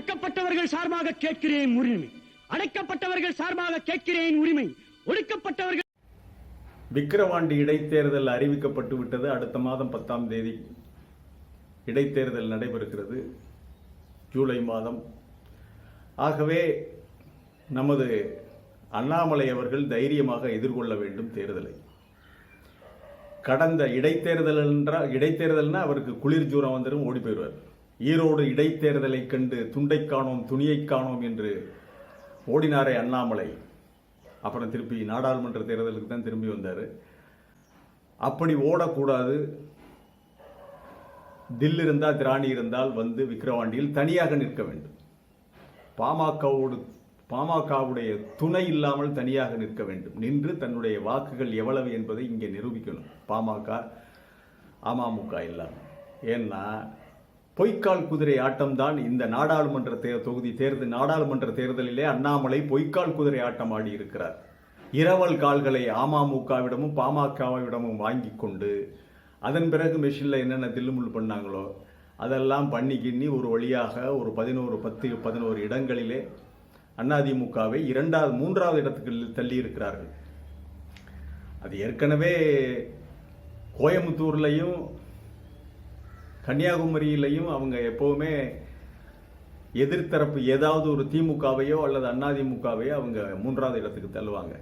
ஒடுக்கப்பட்டவர்கள் சார்பாக கேட்கிறேன் உரிமை. அடைக்கப்பட்டவர்கள் சார்பாக கேட்கிறேன் உரிமை. ஒடுக்கப்பட்டவர்கள் விக்கிரவாண்டி இடைத்தேர்தல் அறிவிக்கப்பட்டு விட்டது. அடுத்த மாதம் பத்தாம் தேதி இடைத்தேர்தல் நடைபெறுகிறது. ஜூலை மாதம். ஆகவே நமது அண்ணாமலை அவர்கள் தைரியமாக எதிர்கொள்ள வேண்டும் தேர்தலை. கடந்த இடைத்தேர்தல் என்றால் இடைத்தேர்தல்னால் அவருக்கு குளிர் ஜூரம் வந்துடும் ஓடி போயிடுவார். ஈரோடு இடைத்தேர்தலை கண்டு துண்டை காணோம் துணியை காணோம் என்று ஓடினாரே அண்ணாமலை. அப்புறம் திருப்பி நாடாளுமன்ற தேர்தலுக்கு தான் திரும்பி வந்தார். அப்படி ஓடக்கூடாது. தில் இருந்தால் திராணி இருந்தால் வந்து விக்கிரவாண்டியில் தனியாக நிற்க வேண்டும். பாமகவோடு பாமகவுடைய துணை இல்லாமல் தனியாக நிற்க வேண்டும். நின்று தன்னுடைய வாக்குகள் எவ்வளவு என்பதை இங்கே நிரூபிக்கணும். பாமக அமமுக இல்லாமல் ஏன்னா பொய்க்கால் குதிரை ஆட்டம்தான் இந்த நாடாளுமன்ற தே தொகுதி தேர்தல் நாடாளுமன்ற தேர்தலிலே அண்ணாமலை பொய்க்கால் குதிரை ஆட்டம் ஆடி இருக்கிறார். இரவல் கால்களை அமமுகவிடமும் பாமகவிடமும் வாங்கி கொண்டு அதன் பிறகு மெஷினில் என்னென்ன தில்லுமுள்ளு பண்ணாங்களோ அதெல்லாம் பண்ணி கிண்ணி ஒரு வழியாக ஒரு பதினோரு பத்து பதினோரு இடங்களிலே அதிமுகவை இரண்டாவது மூன்றாவது இடத்துக்கு தள்ளி இருக்கிறார்கள். அது ஏற்கனவே கோயம்புத்தூர்லையும் கன்னியாகுமரியிலையும் அவங்க எப்போவுமே எதிர்த்தரப்பு ஏதாவது ஒரு திமுகவையோ அல்லது அதிமுகவையோ அவங்க மூன்றாவது இடத்துக்கு தள்ளுவாங்க.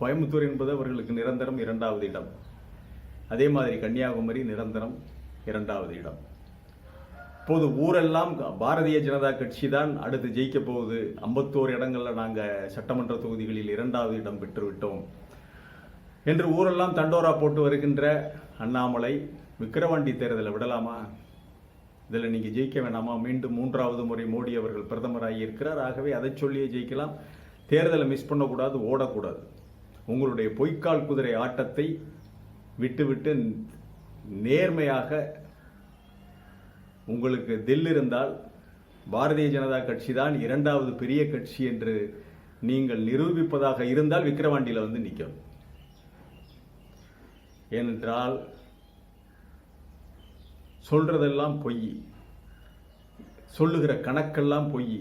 கோயம்புத்தூர் என்பது அவர்களுக்கு நிரந்தரம் இரண்டாவது இடம். அதே மாதிரி கன்னியாகுமரி நிரந்தரம் இரண்டாவது இடம். இப்போது ஊரெல்லாம் பாரதிய ஜனதா கட்சி தான் அடுத்து ஜெயிக்க போகுது. ஐம்பத்தோரு இடங்களில் நாங்கள் சட்டமன்ற தொகுதிகளில் இரண்டாவது இடம் பெற்றுவிட்டோம். என்று ஊரெல்லாம் தண்டோரா போட்டு வருகின்ற அண்ணாமலை விக்கிரவாண்டி தேர்தலை விடலாமா? இதில் நீங்கள் ஜெயிக்க வேணாமா? மீண்டும் மூன்றாவது முறை மோடி அவர்கள் பிரதமராகி இருக்கிறார். ஆகவே அதை சொல்லியே ஜெயிக்கலாம். தேர்தலை மிஸ் பண்ணக்கூடாது ஓடக்கூடாது. உங்களுடைய பொய்க்கால் குதிரை ஆட்டத்தை விட்டுவிட்டு நேர்மையாக உங்களுக்கு தில் இருந்தால் பாரதிய ஜனதா கட்சி தான் இரண்டாவது பெரிய கட்சி என்று நீங்கள் நிரூபிப்பதாக இருந்தால் விக்கிரவாண்டியில் வந்து நிற்கும். ஏனென்றால் சொல்கிறதெல்லாம் பொய். சொல்லுகிற கணக்கெல்லாம் பொய்.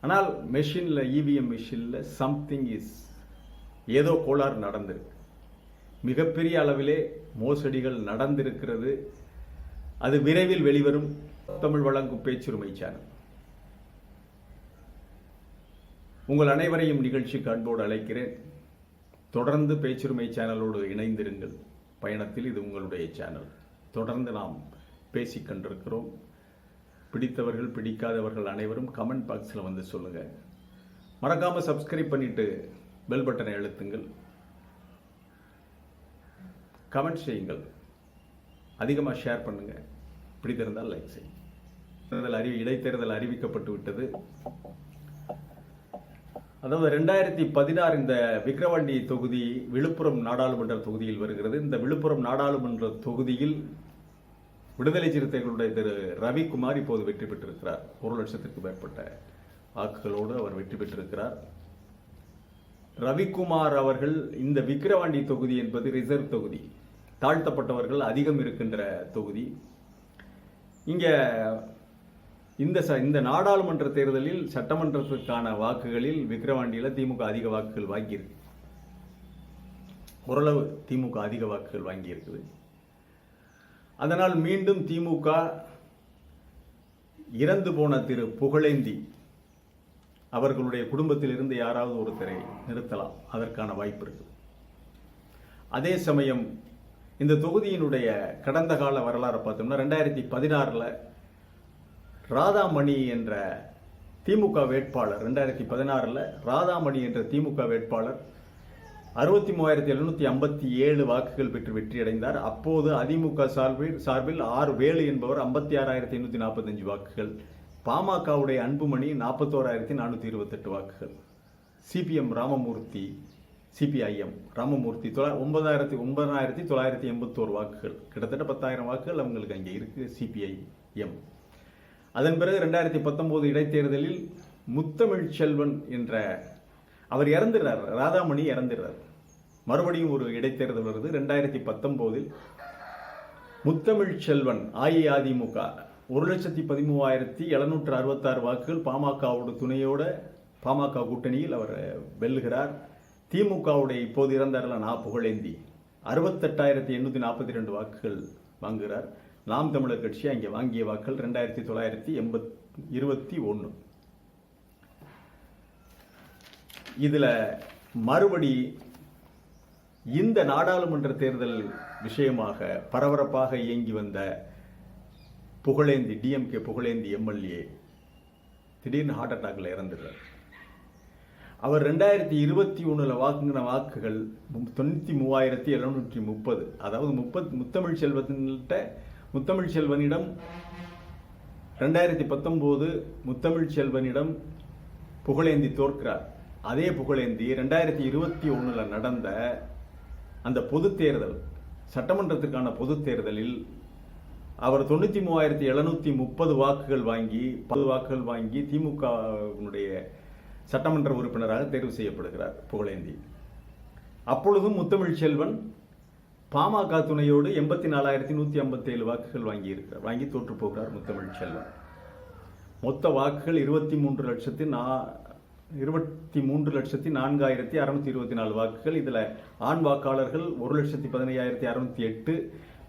ஆனால் மெஷினில் இவிஎம் மிஷினில் சம்திங் இஸ் ஏதோ கோளாறு நடந்திருக்கு. மிகப்பெரிய அளவிலே மோசடிகள் நடந்திருக்கிறது. அது விரைவில் வெளிவரும். தமிழ் வழங்கும் பேச்சுரிமை சேனல் உங்கள் அனைவரையும் நிகழ்ச்சிக்கு அன்போடு அழைக்கிறேன். தொடர்ந்து பேச்சுரிமை சேனலோடு இணைந்திருங்கள். பயணத்தில் இது உங்களுடைய சேனல் தொடர்ந்து நாம் பேசிக்கொண்டிருக்கிறோம் பிடித்தவர்கள் பிடிக்காதவர்கள் அனைவரும் கமெண்ட் பாக்ஸில் வந்து சொல்லுங்கள் மறக்காமல் சப்ஸ்கிரைப் பண்ணிட்டு பெல் பட்டனை அழுத்துங்கள். கமெண்ட் செய்யுங்கள். அதிகமாக ஷேர் பண்ணுங்கள் பிடித்திருந்தால் லைக் செய்யுங்கள். தேர்தல் அறிவி இடைத்தேர்தல் அறிவிக்கப்பட்டு விட்டது. அதாவது ரெண்டாயிரத்தி பதினாறு இந்த விக்ரவாண்டி தொகுதி விழுப்புரம் நாடாளுமன்ற தொகுதியில் வருகிறது. இந்த விழுப்புரம் நாடாளுமன்ற தொகுதியில் விடுதலை சிறுத்தைகளுடைய திரு ரவிக்குமார் இப்போது வெற்றி பெற்றிருக்கிறார். ஒரு லட்சத்திற்கு மேற்பட்ட வாக்குகளோடு அவர் வெற்றி பெற்றிருக்கிறார். ரவிக்குமார் அவர்கள் இந்த விக்கிரவாண்டி தொகுதி என்பது ரிசர்வ் தொகுதி. தாழ்த்தப்பட்டவர்கள் அதிகம் இருக்கின்ற தொகுதி. இங்கே இந்த ச இந்த நாடாளுமன்ற தேர்தலில் சட்டமன்றத்திற்கான வாக்குகளில் விக்கிரவாண்டியில் திமுக அதிக வாக்குகள் வாங்கியிருக்கு. ஓரளவு திமுக அதிக வாக்குகள் வாங்கியிருக்குது. அதனால் மீண்டும் திமுக இறந்து போன திரு புகழேந்தி அவர்களுடைய குடும்பத்தில் இருந்து யாராவது ஒருத்தரை நிறுத்தலாம். அதற்கான வாய்ப்பு இருக்கு. அதே சமயம் இந்த தொகுதியினுடைய கடந்த கால வரலாறை பார்த்தோம்னா ரெண்டாயிரத்தி பதினாறில் ராதாமணி என்ற திமுக வேட்பாளர் ரெண்டாயிரத்தி பதினாறில் ராதாமணி என்ற திமுக வேட்பாளர் அறுபத்தி மூவாயிரத்தி எழுநூத்தி ஐம்பத்தி ஏழு வாக்குகள் பெற்று வெற்றியடைந்தார். அப்போது அதிமுக சார்பில் சார்பில் ஆறு வேலு என்பவர் ஐம்பத்தி ஆறாயிரத்தி எண்ணூத்தி நாற்பத்தஞ்சு வாக்குகள். பாமகவுடைய அன்புமணி நாற்பத்தோராயிரத்தி நானூற்றி இருபத்தெட்டு வாக்குகள். சிபிஎம் ராமமூர்த்தி சிபிஐஎம் ராமமூர்த்தி தொள்ளா ஒன்பதாயிரத்தி ஒன்பதாயிரத்தி தொள்ளாயிரத்தி எண்பத்தோரு வாக்குகள். கிட்டத்தட்ட பத்தாயிரம் வாக்குகள் அவங்களுக்கு அங்கே இருக்குது சிபிஐஎம். அதன் பிறகு ரெண்டாயிரத்தி பத்தொம்போது இடைத்தேர்தலில் முத்தமிழ் செல்வன் என்ற அவர் இறந்துடுறார். ராதாமணி இறந்துடுறார். மறுபடியும் ஒரு இடைத்தேர்தல் வருது. ரெண்டாயிரத்தி பத்தொம்போதில் முத்தமிழ் செல்வன் அஇஅதிமுக. ஒரு லட்சத்தி பதிமூவாயிரத்தி எழுநூற்று அறுபத்தாறு வாக்குகள் பாமகவோட துணையோட பாமக கூட்டணியில் அவர் வெல்லுகிறார். திமுகவுடைய இப்போது இறந்தார்ல நா புகழேந்தி அறுபத்தெட்டாயிரத்தி எண்ணூற்றி நாற்பத்தி ரெண்டு வாக்குகள் வாங்குகிறார். நாம் தமிழர் கட்சி அங்கே வாங்கிய வாக்குகள் ரெண்டாயிரத்தி தொள்ளாயிரத்தி எண்பத் இருபத்தி ஒன்று. இதில் மறுபடி இந்த நாடாளுமன்ற தேர்தல் விஷயமாக பரபரப்பாக இயங்கி வந்த புகழேந்தி டிஎம்கே புகழேந்தி எம்எல்ஏ திடீர்னு ஹார்ட் அட்டாக்ல இறந்துடுறார். அவர் ரெண்டாயிரத்தி இருபத்தி ஒன்றில் வாக்குங்கிற வாக்குகள் தொண்ணூற்றி மூவாயிரத்தி எழுநூற்றி முப்பது அதாவது முப்பத் முத்தமிழ் செல்வத்தின்கிட்ட முத்தமிழ் செல்வனிடம் ரெண்டாயிரத்தி பத்தொம்போது முத்தமிழ் செல்வனிடம் புகழேந்தி தோற்கிறார். அதே புகழேந்தி ரெண்டாயிரத்தி இருபத்தி ஒன்றில் நடந்த அந்த பொது தேர்தல் சட்டமன்றத்திற்கான பொது தேர்தலில் அவர் தொண்ணூற்றி மூவாயிரத்தி எழுநூத்தி முப்பது வாக்குகள் வாங்கி பத்து வாக்குகள் வாங்கி திமுகவினுடைய சட்டமன்ற உறுப்பினராக தேர்வு செய்யப்படுகிறார் புகழேந்தி. அப்பொழுதும் முத்தமிழ் செல்வன் பாமக துணையோடு எண்பத்தி நாலாயிரத்தி நூற்றி ஐம்பத்தேழு வாக்குகள் வாங்கி இருக்கிறார் வாங்கி தோற்று போகிறார் முத்தமிழ் செல்வன். மொத்த வாக்குகள் இருபத்தி மூன்று லட்சத்தி நா இருபத்தி மூன்று லட்சத்தி நான்காயிரத்தி அறுநூத்தி இருபத்தி நாலு வாக்குகள். இதில் ஆண் வாக்காளர்கள் ஒரு லட்சத்தி பதினையாயிரத்தி அறுநூத்தி எட்டு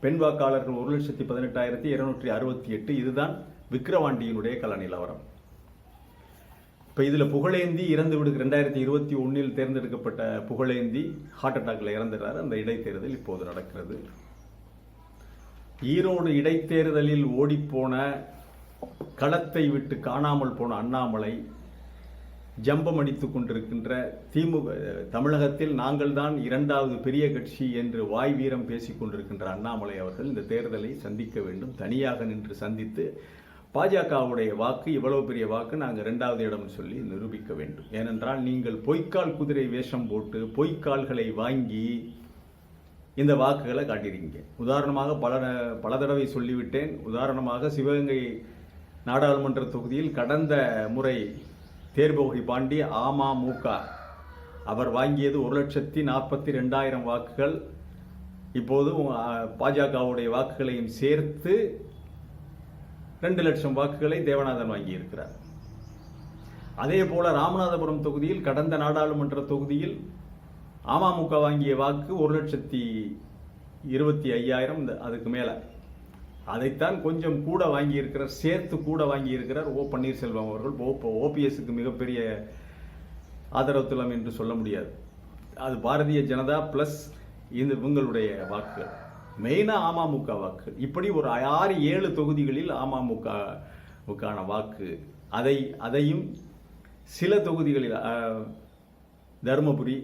பெண் வாக்காளர்கள் ஒரு லட்சத்தி பதினெட்டாயிரத்தி இருநூற்றி அறுபத்தி எட்டு. இதுதான் விக்கிரவாண்டியினுடைய கள நிலவரம். இப்போ இதில் புகழேந்தி இறந்து விடு ரெண்டாயிரத்தி இருபத்தி ஒன்றில் தேர்ந்தெடுக்கப்பட்ட புகழேந்தி ஹார்ட் அட்டாக்ல இறந்துடுறாரு. அந்த இடைத்தேர்தல் இப்போது நடக்கிறது. ஈரோடு இடைத்தேர்தலில் ஓடிப்போன களத்தை விட்டு காணாமல் போன அண்ணாமலை ஜம்பம் அடித்து கொண்டிருக்கின்ற திமுக தமிழகத்தில் நாங்கள் தான் இரண்டாவது பெரிய கட்சி என்று வாய் வீரம் பேசிக் கொண்டிருக்கின்ற அண்ணாமலை அவர்கள் இந்த தேர்தலை சந்திக்க வேண்டும். தனியாக நின்று சந்தித்து பாஜகவுடைய வாக்கு இவ்வளவு பெரிய வாக்கு நாங்கள் இரண்டாவது இடம் சொல்லி நிரூபிக்க வேண்டும். ஏனென்றால் நீங்கள் பொய்க்கால் குதிரை வேஷம் போட்டு பொய்க்கால்களை வாங்கி இந்த வாக்குகளை காட்டியிருக்கீங்க. உதாரணமாக பல பல தடவை சொல்லிவிட்டேன். உதாரணமாக சிவகங்கை நாடாளுமன்ற தொகுதியில் கடந்த முறை தேர்போகி பாண்டி அமமுக. அவர் வாங்கியது ஒரு லட்சத்தி நாற்பத்தி ரெண்டாயிரம் வாக்குகள். இப்போது பாஜகவுடைய வாக்குகளையும் சேர்த்து ரெண்டு லட்சம் வாக்குகளை தேவநாதன் வாங்கியிருக்கிறார். அதே போல ராமநாதபுரம் தொகுதியில் கடந்த நாடாளுமன்ற தொகுதியில் அமமுக வாங்கிய வாக்கு ஒரு லட்சத்தி இருபத்தி ஐயாயிரம். இந்த- அதுக்கு மேலே. அதைத்தான் கொஞ்சம் கூட வாங்கியிருக்கிறார் சேர்த்து கூட வாங்கியிருக்கிறார் ஓ பன்னீர்செல்வம் அவர்கள். ஓபிஎஸ்க்கு மிகப்பெரிய ஆதரவு தளம் என்று சொல்ல முடியாது. அது பாரதிய ஜனதா பிளஸ் இந்த இவங்களுடைய வாக்குகள் மெயினாக அமமுக வாக்கு. இப்படி ஒரு ஆறு ஏழு தொகுதிகளில் அமமுகவுக்கான வாக்கு. அதை அதையும் சில தொகுதிகளில் தருமபுரி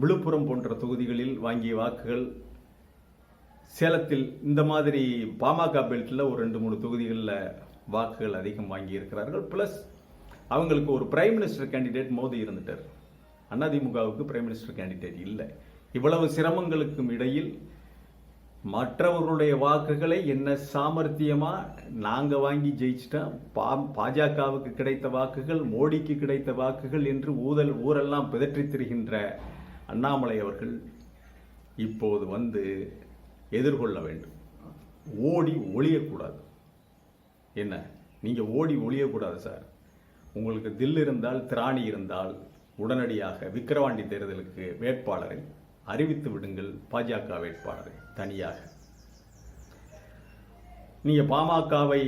விழுப்புரம் போன்ற தொகுதிகளில் வாங்கிய வாக்குகள் சேலத்தில் இந்த மாதிரி பாமக பெல்ட்டில் ஒரு ரெண்டு மூணு தொகுதிகளில் வாக்குகள் அதிகம் வாங்கி இருக்கிறார்கள் ப்ளஸ் அவங்களுக்கு ஒரு பிரைம் மினிஸ்டர் கேண்டிடேட் மோதி இருந்துட்டார். அதிமுகவுக்கு பிரைம் மினிஸ்டர் கேண்டிடேட் இல்லை. இவ்வளவு சிரமங்களுக்கும் இடையில் மற்றவர்களுடைய வாக்குகளை என்ன சாமர்த்தியமாக நாங்கள் வாங்கி ஜெயிச்சிட்டோம் பா பாஜகவுக்கு கிடைத்த வாக்குகள் மோடிக்கு கிடைத்த வாக்குகள் என்று ஊதல் ஊரெல்லாம் பிதற்றித் திரிகின்ற அண்ணாமலை அவர்கள் இப்போது வந்து எதிர்கொள்ள வேண்டும். ஓடி ஒழியக்கூடாது என்ன? நீங்கள் ஓடி ஒழியக்கூடாது சார். உங்களுக்கு தில் இருந்தால் திராணி இருந்தால் உடனடியாக விக்கிரவாண்டி தேர்தலுக்கு வேட்பாளரை அறிவித்து விடுங்கள் பாஜக வேட்பாளரை தனியாக. நீங்கள் பாமகவை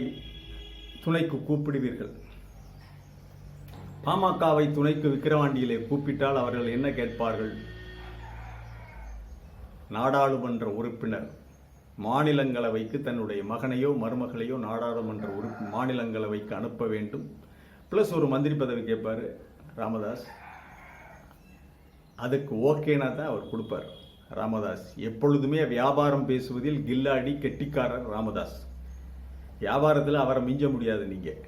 துணைக்கு கூப்பிடுவீர்கள். பாமகவை துணைக்கு விக்கிரவாண்டியிலே கூப்பிட்டால் அவர்கள் என்ன கேட்பார்கள்? நாடாளுமன்ற உறுப்பினர் மாநிலங்களவைக்கு தன்னுடைய மகனையோ மருமகளையோ நாடாளுமன்ற உறுப்பு மாநிலங்களவைக்கு அனுப்ப வேண்டும். ப்ளஸ் ஒரு மந்திரி பதவி கேட்பார் ராமதாஸ். அதுக்கு ஓகேனா தான் அவர் கொடுப்பார் ராமதாஸ். எப்பொழுதுமே வியாபாரம் பேசுவதில் கில்லாடி கெட்டிக்காரர் ராமதாஸ். வியாபாரத்தில் அவரை மிஞ்ச முடியாது நீங்கள்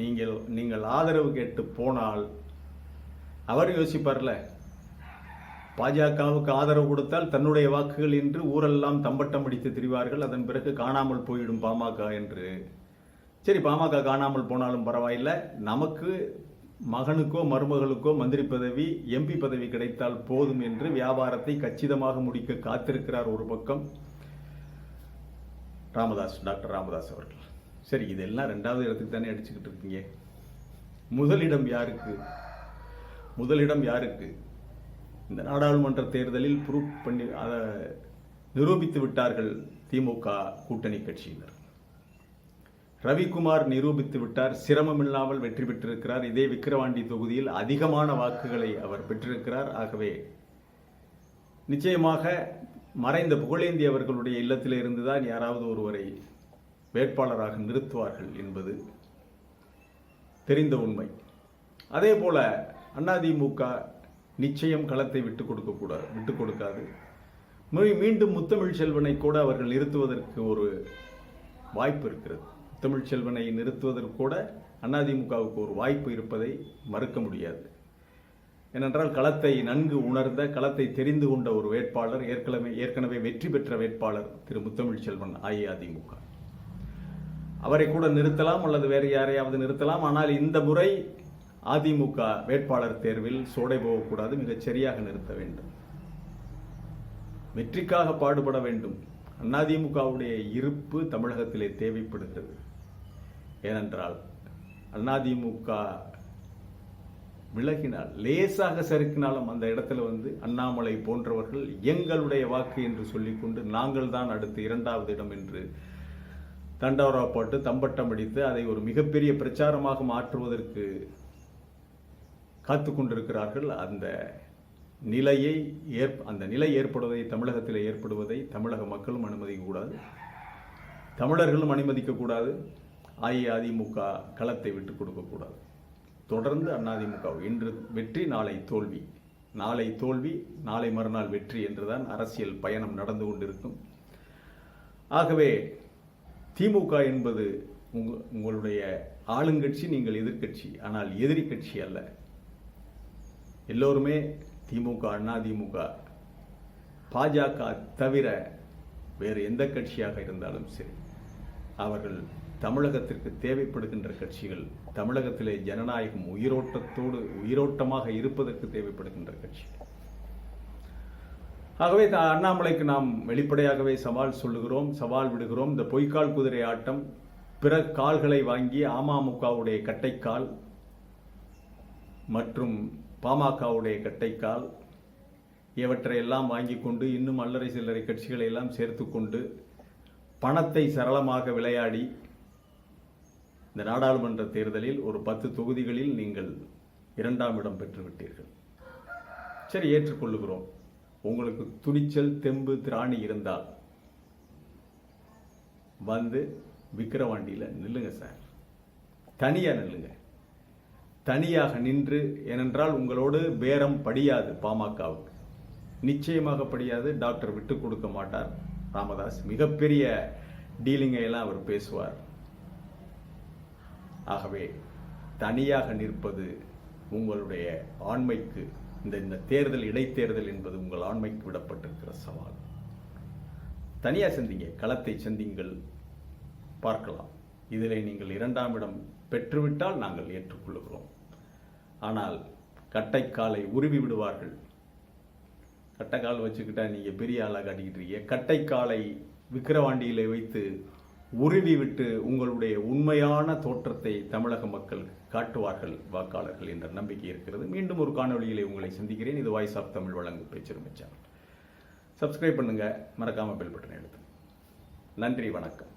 நீங்கள் நீங்கள் ஆதரவு கேட்டு போனால் அவர் யோசிப்பார்ல பாஜகவுக்கு ஆதரவு கொடுத்தால் தன்னுடைய வாக்குகள் என்று ஊரெல்லாம் தம்பட்டம் அடித்து திரிவார்கள். அதன் பிறகு காணாமல் போயிடும் பாமக என்று. சரி பாமக காணாமல் போனாலும் பரவாயில்லை. நமக்கு மகனுக்கோ மருமகளுக்கோ மந்திரி பதவி எம்பி பதவி கிடைத்தால் போதும் என்று வியாபாரத்தை கச்சிதமாக முடிக்க காத்திருக்கிறார் ஒரு பக்கம் ராமதாஸ் டாக்டர் ராமதாஸ் அவர்கள். சரி இதெல்லாம் ரெண்டாவது இடத்துக்கு தானே அடிச்சுக்கிட்டு இருக்கீங்க. முதலிடம் யாருக்கு? முதலிடம் யாருக்கு? இந்த நாடாளுமன்ற தேர்தலில் ப்ரூவ் பண்ணி அதை நிரூபித்து விட்டார்கள் திமுக கூட்டணி கட்சியினர். ரவிக்குமார் நிரூபித்து விட்டார் சிரமமில்லாமல் வெற்றி பெற்றிருக்கிறார். இதே விக்கிரவாண்டி தொகுதியில் அதிகமான வாக்குகளை அவர் பெற்றிருக்கிறார். ஆகவே நிச்சயமாக மறைந்த புகழேந்தி அவர்களுடைய இல்லத்தில் இருந்துதான் யாராவது ஒருவரை வேட்பாளராக நிறுத்துவார்கள் என்பது தெரிந்த உண்மை. அதே போல அதிமுக நிச்சயம் களத்தை விட்டு கொடுக்கக்கூடாது விட்டு கொடுக்காது. மீண்டும் முத்தமிழ் செல்வனை கூட அவர்கள் நிறுத்துவதற்கு ஒரு வாய்ப்பு இருக்கிறது. முத்தமிழ் செல்வனை நிறுத்துவதற்கு கூட அதிமுகவுக்கு ஒரு வாய்ப்பு இருப்பதை மறுக்க முடியாது. ஏனென்றால் களத்தை நன்கு உணர்ந்த களத்தை தெரிந்து கொண்ட ஒரு வேட்பாளர் ஏற்கனவே ஏற்கனவே வெற்றி பெற்ற வேட்பாளர் திரு முத்தமிழ் செல்வன் அஇஅதிமுக. அவரை கூட நிறுத்தலாம் அல்லது வேறு யாரையாவது நிறுத்தலாம். ஆனால் இந்த முறை அதிமுக வேட்பாளர் தேர்வில் சோடை போகக்கூடாது மிகச் சரியாக நிறுத்த வேண்டும். வெற்றிக்காக பாடுபட வேண்டும். அதிமுகவுடைய இருப்பு தமிழகத்திலே தேவைப்படுகிறது. ஏனென்றால் அதிமுக விலகினால் லேசாக சறுக்கினாலும் அந்த இடத்துல வந்து அண்ணாமலை போன்றவர்கள் எங்களுடைய வாக்கு என்று சொல்லிக்கொண்டு நாங்கள் தான் அடுத்து இரண்டாவது இடம் என்று தண்டோரா போட்டு தம்பட்டம் அடித்து அதை ஒரு மிகப்பெரிய பிரச்சாரமாக மாற்றுவதற்கு காத்து கொண்டிருக்கிறார்கள் அந்த நிலையை ஏற் அந்த நிலை ஏற்படுவதை தமிழகத்தில் ஏற்படுவதை தமிழக மக்களும் அனுமதிக்க கூடாது தமிழர்களும் அனுமதிக்கக்கூடாது. அஇஅதிமுக களத்தை விட்டு கொடுக்கக்கூடாது. தொடர்ந்து அதிமுக இன்று வெற்றி நாளை தோல்வி. நாளை தோல்வி நாளை மறுநாள் வெற்றி என்றுதான் அரசியல் பயணம் நடந்து கொண்டிருக்கும். ஆகவே திமுக என்பது உங்க உங்களுடைய ஆளுங்கட்சி நீங்கள் எதிர்க்கட்சி. ஆனால் எதிரி கட்சி அல்ல. எல்லோருமே திமுக அதிமுக பாஜக தவிர வேறு எந்த கட்சியாக இருந்தாலும் சரி அவர்கள் தமிழகத்திற்கு தேவைப்படுகின்ற கட்சிகள் தமிழகத்திலே ஜனநாயகம் உயிரோட்டத்தோடு உயிரோட்டமாக இருப்பதற்கு தேவைப்படுகின்ற கட்சி ஆகவே அண்ணாமலைக்கு நாம் வெளிப்படையாகவே சவால் சொல்லுகிறோம் சவால் விடுகிறோம். இந்த பொய்க்கால் குதிரை ஆட்டம் பிற கால்களை வாங்கி அமமுகவுடைய கட்டைக்கால் மற்றும் பாமகவுடைய கட்டைக்கால் இவற்றையெல்லாம் வாங்கி கொண்டு இன்னும் அல்லறை சில்லறை கட்சிகளை எல்லாம் சேர்த்து கொண்டு பணத்தை சரளமாக விளையாடி இந்த நாடாளுமன்ற தேர்தலில் ஒரு பத்து தொகுதிகளில் நீங்கள் இரண்டாம் இடம் பெற்றுவிட்டீர்கள். சரி ஏற்றுக்கொள்ளுகிறோம். உங்களுக்கு துணிச்சல் தெம்பு திராணி இருந்தால் வந்து விக்கிரவாண்டியில் நில்லுங்க சார். தனியாக நில்லுங்கள் தனியாக நின்று ஏனென்றால் உங்களோடு பேரம் படியாது பாமகவுக்கு. நிச்சயமாக படியாது டாக்டர் விட்டு கொடுக்க மாட்டார். ராமதாஸ் மிகப்பெரிய டீலிங்கை எல்லாம் அவர் பேசுவார். ஆகவே தனியாக நிற்பது உங்களுடைய ஆண்மைக்கு இந்த இந்த தேர்தல் இடைத்தேர்தல் என்பது உங்கள் ஆண்மைக்கு விடப்பட்டிருக்கிற சவால். தனியாக சந்திங்க களத்தை சந்திங்கள் பார்க்கலாம். இதில் நீங்கள் இரண்டாம் இடம் பெற்றுவிட்டால் நாங்கள் ஏற்றுக்கொள்கிறோம். ஆனால் கட்டைக்காலை உருவி விடுவார்கள். கட்டைக்கால் வச்சுக்கிட்டா நீங்கள் பெரிய ஆளாக காட்டிக்கிட்டு இருக்கீங்க. கட்டைக்காலை விக்கிரவாண்டியிலே வைத்து உருவி விட்டு உங்களுடைய உண்மையான தோற்றத்தை தமிழக மக்கள் காட்டுவார்கள். வாக்காளர்கள் என்ற நம்பிக்கை இருக்கிறது. மீண்டும் ஒரு காணொலியிலே உங்களை சந்திக்கிறேன். இது வாய்ஸ் ஆஃப் தமிழ் வழங்கு பேச்சுரிமை சேனல். சப்ஸ்கிரைப் பண்ணுங்கள் மறக்காமல் பெல் பட்டனை எழுத்து நன்றி. வணக்கம்.